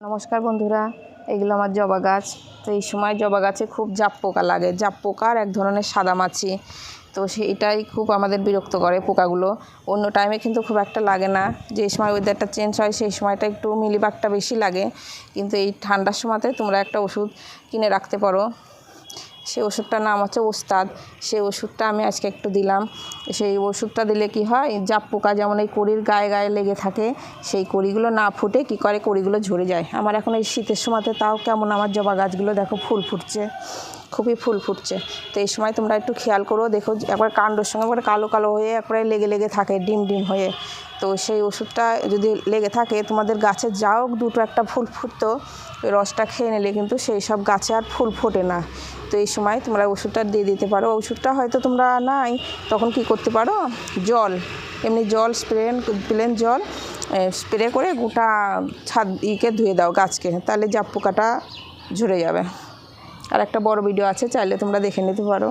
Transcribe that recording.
নমস্কার বন্ধুরা, এগুলো আমার জবা গাছ। তো এই সময় জবা গাছে খুব জাপ পোকা লাগে। জাপ পোকার এক ধরনের সাদা মাছি তো সেইটাই খুব আমাদের বিরক্ত করে পোকাগুলো। অন্য টাইমে কিন্তু খুব একটা লাগে না। যে সময় ওয়েদারটা চেঞ্জ হয়, সেই সময়টা একটু মিলিবাগটা বেশি লাগে। কিন্তু এই ঠান্ডার সময়তে তোমরা একটা ওষুধ কিনে রাখতে পারো। সেই ওষুধটার নাম হচ্ছে ওস্তাদ। সেই ওষুধটা আমি আজকে একটু দিলাম। সেই ওষুধটা দিলে কি হয়, জাপ পোকা যেমন এই কড়ির গায়ে গায়ে লেগে থাকে, সেই কড়িগুলো না ফুটে কি করে কড়িগুলো ঝরে যায়। আমার এখন এই শীতের সময়তে তাও কেমন আমার জবা গাছগুলো দেখো ফুল ফুটছে, খুবই ফুল ফুটছে। তো এই সময় তোমরা একটু খেয়াল করো, দেখো একবার কাণ্ডর সঙ্গে একবার কালো কালো হয়ে একবারে লেগে লেগে থাকে, ডিম ডিম হয়ে। তো সেই ওষুধটা যদি লেগে থাকে, তোমাদের গাছে যাও দুটো একটা ফুল ফুটতো রসটা খেয়ে নিলে কিন্তু সেই সব গাছে আর ফুল ফোটে না। তো এই সময় তোমরা ওষুধটা দিয়ে দিতে পারো। ওষুধটা হয়তো তোমরা নাই, তখন কি করতে পারো? জল, এমনি জল স্প্রে, প্লেন জল স্প্রে করে গোটা ছাদ ইকে ধুয়ে দাও গাছকে, তাহলে জাপ পোকাটা ঝরে যাবে। আর একটা বড় ভিডিও আছে, চাইলে তোমরা দেখে নিতে পারো।